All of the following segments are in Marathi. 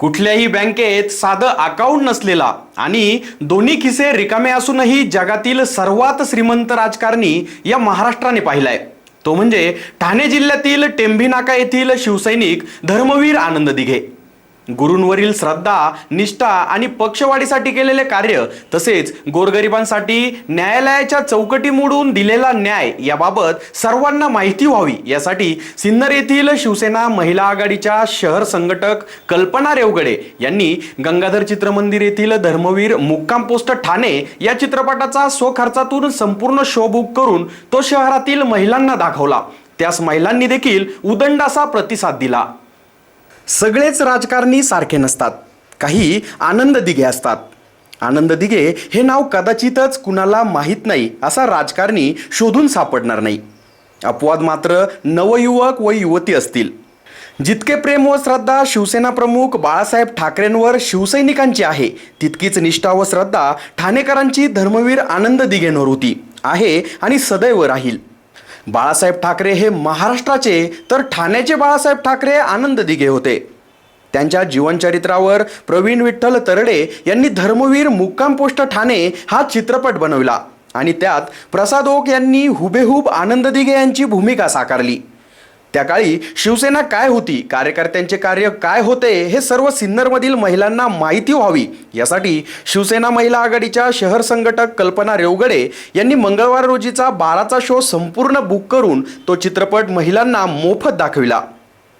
कुठल्याही बँकेत साधं अकाउंट नसलेला आणि दोन्ही खिसे रिकामे असूनही जगातील सर्वात श्रीमंत राजकारणी या महाराष्ट्राने पाहिलाय तो म्हणजे ठाणे जिल्ह्यातील टेंभी नाका येथील शिवसैनिक धर्मवीर आनंद दिघे. गुरूंवरील श्रद्धा निष्ठा आणि पक्षवाढीसाठी केलेले कार्य तसेच गोरगरिबांसाठी न्यायालयाच्या चौकटी मोडून दिलेला न्याय याबाबत सर्वांना माहिती व्हावी. यासाठी सिन्नर येथील शिवसेना महिला आघाडीच्या शहर संघटक कल्पना रेवगडे यांनी गंगाधर चित्रमंदिर येथील धर्मवीर मुक्काम पोस्ट ठाणे या चित्रपटाचा स्वखर्चातून संपूर्ण शो बुक करून तो शहरातील महिलांना दाखवला. त्यास महिलांनी देखील उदंड असा प्रतिसाद दिला. सगळेच राजकारणी सारखे नसतात. काही आनंद दिघे असतात. आनंद दिघे हे नाव कदाचितच कुणाला माहीत नाही असा राजकारणी शोधून सापडणार नाही. अपवाद मात्र नवयुवक व युवती असतील. जितके प्रेम व श्रद्धा शिवसेना प्रमुख बाळासाहेब ठाकरेंवर शिवसैनिकांची आहे तितकीच निष्ठा व श्रद्धा ठाणेकरांची धर्मवीर आनंद दिघेंवर होती आहे आणि सदैव राहील. बाळासाहेब ठाकरे हे महाराष्ट्राचे तर ठाण्याचे बाळासाहेब ठाकरे आनंद दिघे होते. त्यांच्या जीवनचरित्रावर प्रवीण विठ्ठल तरडे यांनी धर्मवीर मुक्काम पोस्ट ठाणे हा चित्रपट बनवला आणि त्यात प्रसाद ओक यांनी हुबेहूब आनंद दिघे यांची भूमिका साकारली. त्या काळी शिवसेना काय होती कार्यकर्त्यांचे कार्य काय होते हे सर्व सिन्नरमधील महिलांना माहिती व्हावी. यासाठी शिवसेना महिला आघाडीच्या शहर संघटक कल्पना रेवगडे यांनी मंगळवार रोजीचा बाराचा शो संपूर्ण बुक करून तो चित्रपट महिलांना मोफत दाखविला.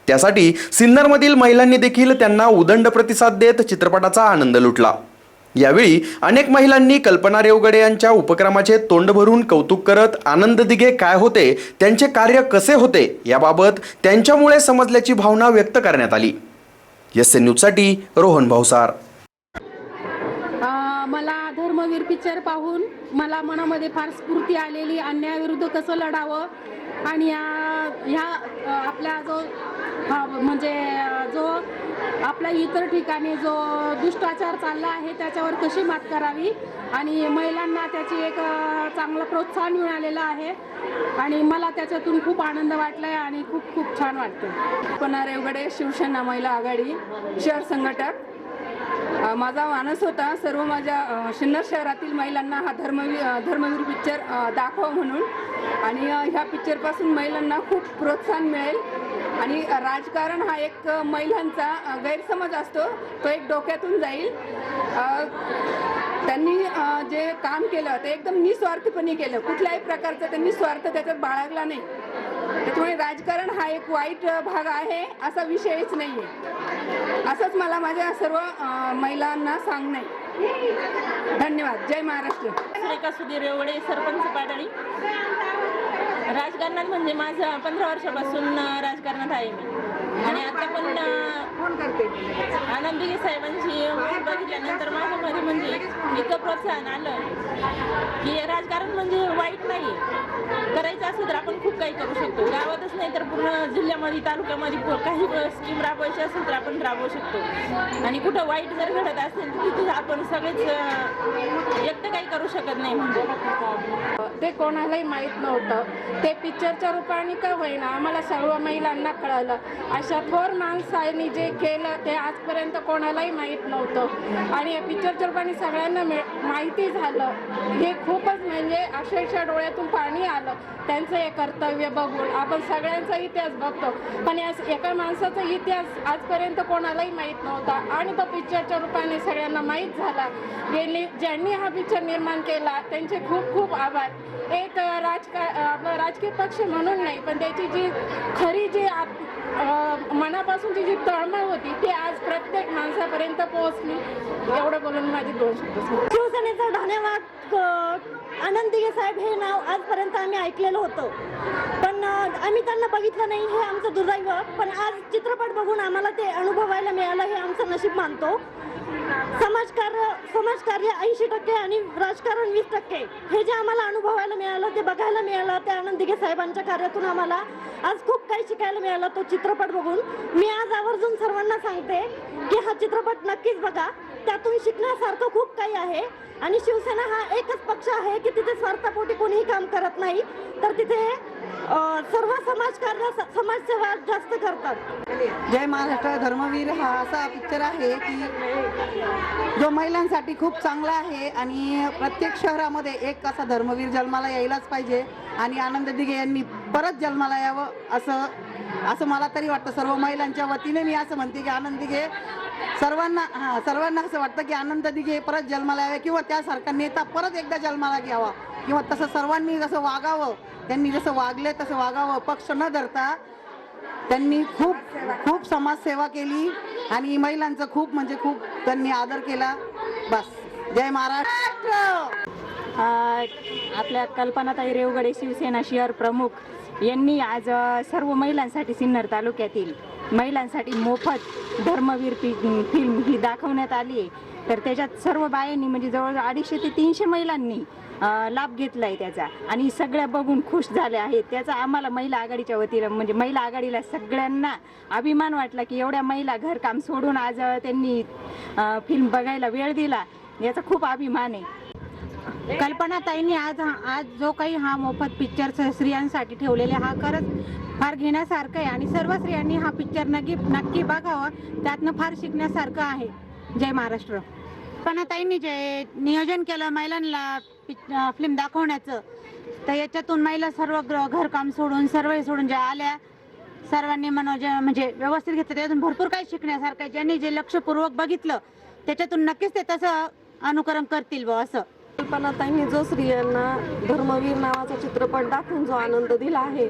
त्यासाठी सिन्नरमधील महिलांनी देखील त्यांना उदंड प्रतिसाद देत चित्रपटाचा आनंद लुटला. यावेळी अनेक महिलांनी कल्पना रेवगडे यांच्या उपक्रमाचे तोंड भरून कौतुक करत आनंद दिघे काय होते त्यांचे कार्य कसे होते याबाबत त्यांच्यामुळे समजल्याची भावना व्यक्त करण्यात आली. एस एन न्यूजसाठी रोहन भावसार मला धर्मवीर पिक्चर पाहून मला मनामध्ये फार स्फूर्ती आलेली अन्यायाविरुद्ध कसं लढावं आणि या- ह्या आपल्या जो हा, म्हणजे जो आपल्या इतर ठिकाणी जो दुष्टाचार चालला आहे त्याच्यावर कशी मात करावी? आणि महिलांना त्याची एक चांगलं प्रोत्साहन मिळालेलं आहे. आणि मला त्याच्यातून खूप आनंद वाटला आहे आणि खूप खूप छान वाटतं पुन्हा रेवगडे शिवसेना महिला आघाडी शहर संघटक. माझा मानस होता सर्व माझ्या शिन्नर सिन्नर शहरातील महिलांना हा धर्मवी धर्मवीर पिक्चर दाखवा म्हणून. आणि ह्या पिक्चरपासून महिलांना खूप प्रोत्साहन मिळेल. आणि राजकारण हा एक महिलांचा गैरसमज असतो. तो एक डोक्यातून जाईल. त्यांनी जे काम केलं ते एकदम निस्वार्थपणे केलं. कुठल्याही प्रकारचं त्यांनी स्वार्थ त्याच्यात बाळगला नाही. त्याच्यामुळे राजकारण हा एक वाईट भाग आहे असा विषयच नाही आहे असंच मला माझ्या सर्व महिलांना सांगणं धन्यवाद. जय महाराष्ट्र. सुरेखा सुधीर एवढे सरपंच पाडळी. राजकारणात म्हणजे माझं पंधरा वर्षापासून राजकारणात आहे मी. आणि आता पण आनंदी साहेबांची movie बघितल्यानंतर माझ्यामध्ये म्हणजे इतकं प्रोत्साहन आलं की राजकारण म्हणजे वाईट नाही करायचं असेल तर आपण खूप काही करू शकतो. गावातच नाही तर पूर्ण जिल्ह्यामध्ये तालुक्यामध्ये काही स्कीम राबवायची असेल तर आपण राबवू शकतो. आणि कुठं वाईट जर घडत असेल तर तिथे आपण सगळेच एकटं काही करू शकत नाही म्हणजे. ते कोणालाही माहीत नव्हतं. ते पिक्चरच्या रूपाने का होईना आम्हाला सर्व महिलांना कळलं. अशा थोर माणसांनी जे केलं ते आजपर्यंत कोणालाही माहीत नव्हतं. आणि या पिक्चरच्या रूपाने सगळ्यांना मिळ माहिती झालं. हे खूपच म्हणजे अक्षरशः डोळ्यातून पाणी आलं. त्यांचं हे कर्तव्य बघून आपण सगळ्यांचा इतिहास बघतो. पण या एका माणसाचा इतिहास आजपर्यंत कोणालाही माहीत नव्हता. आणि तो पिक्चरच्या रूपाने सगळ्यांना माहीत झाला. यांनी ज्यांनी हा पिक्चर निर्माण केला त्यांचे खूप खूप आभार. एक राजका आपलं राजकीय पक्ष म्हणून नाही पण त्याची जी खरी जी आत मनापासूनची जी तळमळ होती ती आज प्रत्येक माणसापर्यंत पोहोचली. एवढं बोलून माझी दोन शब्द शिवसेनेचा धन्यवाद आनंद साहेब हे नाव आजपर्यंत आम्ही ऐकलेलं होतं. पण आम्ही त्यांना बघितलं नाही हे आमचं दुर्दैव. पण आज चित्रपट बघून आम्हाला ते अनुभवायला मिळालं हे आमचं नशीब मानतो. समाजकार्य समाजकार्य ऐंशी टक्के आणि राजकारण वीस टक्के. हे जे आम्हाला अनुभवायला मिळालं ते बघायला मिळालं ते आनंद दिघे साहेबांच्या कार्यातून आम्हाला आज खूप काही शिकायला मिळालं तो चित्रपट बघून. मी आज आवर्जून सर्वांना सांगते की हा चित्रपट नक्कीच बघा. त्यातून शिकण्यासारखं खूप काही आहे. आणि शिवसेना हा एकच पक्ष आहे की तिथे स्वार्थापोटी कोणीही काम करत नाही. तर तिथे सर्व समाजकार्य समाजसेवा जास्त करतात. जय महाराष्ट्र धर्मवीर हा असा पिक्चर आहे की जो महिलांसाठी खूप चांगला आहे आणि प्रत्येक शहरामध्ये एक असा धर्मवीर जन्माला यायलाच पाहिजे. आणि आनंद दिघे यांनी परत जन्माला यावं असं असं मला तरी वाटतं. सर्व महिलांच्या वतीने मी असं म्हणते की आनंद दिघे सर्वांना हां सर्वांना असं वाटतं की आनंद दिघे परत जन्माला यावे किंवा त्यासारखा नेता परत एकदा जन्माला घ्यावा. किंवा तसं सर्वांनी जसं वागावं त्यांनी जसं वागले तसं वागावं. पक्ष न धरता त्यांनी खूप खूप समाजसेवा केली आणि महिलांचं खूप म्हणजे खूप त्यांनी आदर केला. बस. जय महाराष्ट्र! आपल्या कल्पनाताई रेवगडे शिवसेना शहर प्रमुख यांनी आज सर्व महिलांसाठी सिन्नर तालुक्यातील महिलांसाठी मोफत धर्मवीर फिल्म ही दाखवण्यात आली आहे. तर त्याच्यात सर्व बायांनी म्हणजे जवळजवळ अडीचशे ते तीनशे महिलांनी लाभ घेतला आहे त्याचा. आणि सगळ्या बघून खुश झाल्या आहेत. त्याचा आम्हाला महिला आघाडीच्या वतीनं म्हणजे महिला आघाडीला सगळ्यांना अभिमान वाटला की एवढ्या महिला घरकाम सोडून आज त्यांनी फिल्म बघायला वेळ दिला. याचा खूप अभिमान आहे. कल्पनाताईंनी आज आज जो काही हा मोफत पिक्चर स्त्रियांसाठी ठेवलेला हा खरंच फार घेण्यासारखं आहे. आणि सर्व स्त्रियांनी हा पिक्चर नक्की नक्की बघावं. त्यातनं फार शिकण्यासारखं आहे. जय महाराष्ट्र. कल्पनाताईंनी जे नियोजन केलं महिलांना फिल्म दाखवण्याचं तर याच्यातून महिला सर्व ग्र घरकाम सोडून सर्व हे सोडून ज्या आल्या सर्वांनी मनोज म्हणजे व्यवस्थित घेतलं. त्यातून भरपूर काही शिकण्यासारखं आहे. ज्यांनी जे लक्षपूर्वक बघितलं त्याच्यातून नक्कीच ते तसं अनुकरण करतील बुवा असं. कल्पनाताईंनी जो स्त्रियांना धर्मवीर नावाचा चित्रपट दाखवून जो आनंद दिला आहे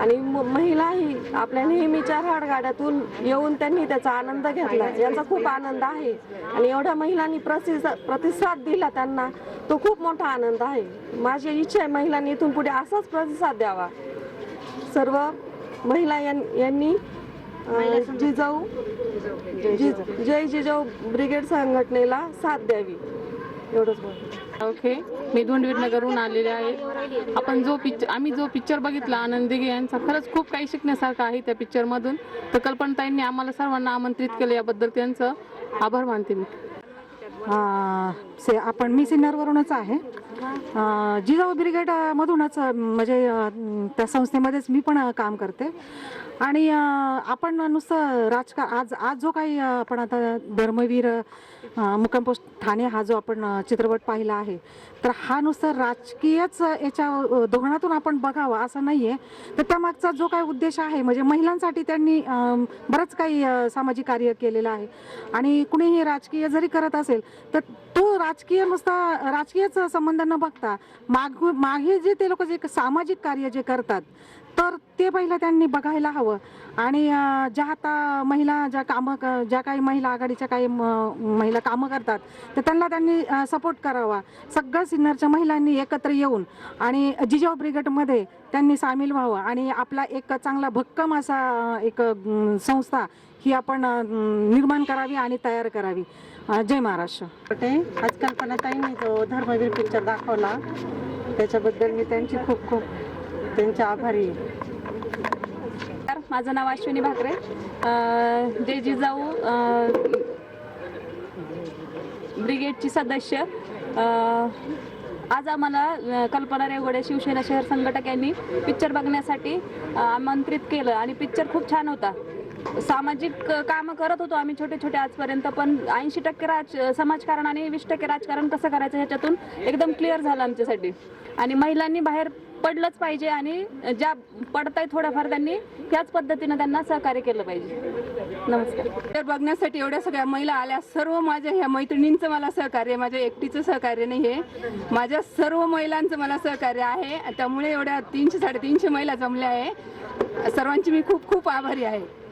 आणि महिलाही आपल्या नेहमीच्या राडगाड्यातून येऊन त्यांनी त्याचा आनंद घेतला. याचा खूप आनंद आहे आणि एवढ्या महिलांनी प्रतिसाद प्रतिसाद दिला त्यांना तो खूप मोठा आनंद आहे. माझी इच्छा आहे महिलांनी इथून पुढे असाच प्रतिसाद द्यावा. सर्व महिला यांनी जिजाऊ जय जिजाऊ ब्रिगेड संघटनेला साथ द्यावी. एवढंच बोल ओके. मी धोंडवीरनगरहून आलेले आहे. आपण जो पिक्चर आम्ही जो पिक्चर बघितला आनंद दिघे यांचा खरंच खूप काही शिकण्यासारखं आहे त्या पिक्चरमधून. तर कल्पनाताईंनी आम्हाला सर्वांना आमंत्रित केलं याबद्दल त्यांचं आभार मानते मी. से आपण मी सिन्नरवरूनच आहे. जिजाऊ ब्रिगेड मधूनच म्हणजे त्या संस्थेमध्येच मी पण काम करते. आणि आपण नुसतं राजका आज आज जो काही आपण आता धर्मवीर अ, पोस्ट ठाणे हा जो आपण चित्रपट पाहिला आहे तर हा नुसतं राजकीयच याच्या धोरणातून आपण बघावं असं नाही आहे तर त्यामागचा जो काही उद्देश आहे म्हणजे महिलांसाठी त्यांनी बरंच काही सामाजिक कार्य केलेलं आहे. आणि कुणीही राजकीय जरी करत असेल तर तो राजकीय नुसता राजकीयच संबंध न बघता माग मागे जे ते लोक जे सामाजिक कार्य जे करतात तर ते पहिलं त्यांनी बघायला हवं. आणि ज्या आता महिला ज्या कामं क- ज्या काही महिला आघाडीच्या काही म- महिला कामं करतात तर त्यांना त्यांनी सपोर्ट करावा. सगळ्या सिन्नरच्या महिलांनी एकत्र येऊन आणि जिजाऊ ब्रिगेडमध्ये त्यांनी सामील व्हावं. आणि आपला एक चांगला भक्कम असा एक संस्था ही आपण निर्माण करावी आणि तयार करावी. जय महाराष्ट्र. ते आज कल्पनाताईंनी जो धर्मवीर पिक्चर दाखवला त्याच्याबद्दल मी त्यांची खूप खूप त्यांचे आभारी माझं नाव अश्विनी भाकरे. जय जिजाऊ ब्रिगेडची सदस्य. आज आम्हाला कल्पना रेवगडे शिवसेना शहर संघटक यांनी पिक्चर बघण्यासाठी आमंत्रित केलं आणि पिक्चर खूप छान होता. सामाजिक कामं करत होतो आम्ही छोटे छोटे आजपर्यंत पण ऐंशी टक्के राज समाजकारण आणि वीस टक्के राजकारण कसं करायचं ह्याच्यातून एकदम क्लिअर झालं आमच्यासाठी. आणि महिलांनी बाहेर पडलंच पाहिजे आणि ज्या पडताय थोड्याफार त्यांनी त्याच पद्धतीनं त्यांना सहकार्य केलं पाहिजे. नमस्कार. तर बघण्यासाठी एवढ्या सगळ्या महिला आल्या. सर्व माझ्या ह्या मैत्रिणींचं मला सहकार्य माझ्या एकटीचं सहकार्य नाही आहे माझ्या सर्व महिलांचं मला सहकार्य आहे. त्यामुळे एवढ्या तीनशे साडेतीनशे महिला जमल्या आहे. सर्वांची मी खूप खूप आभारी आहे.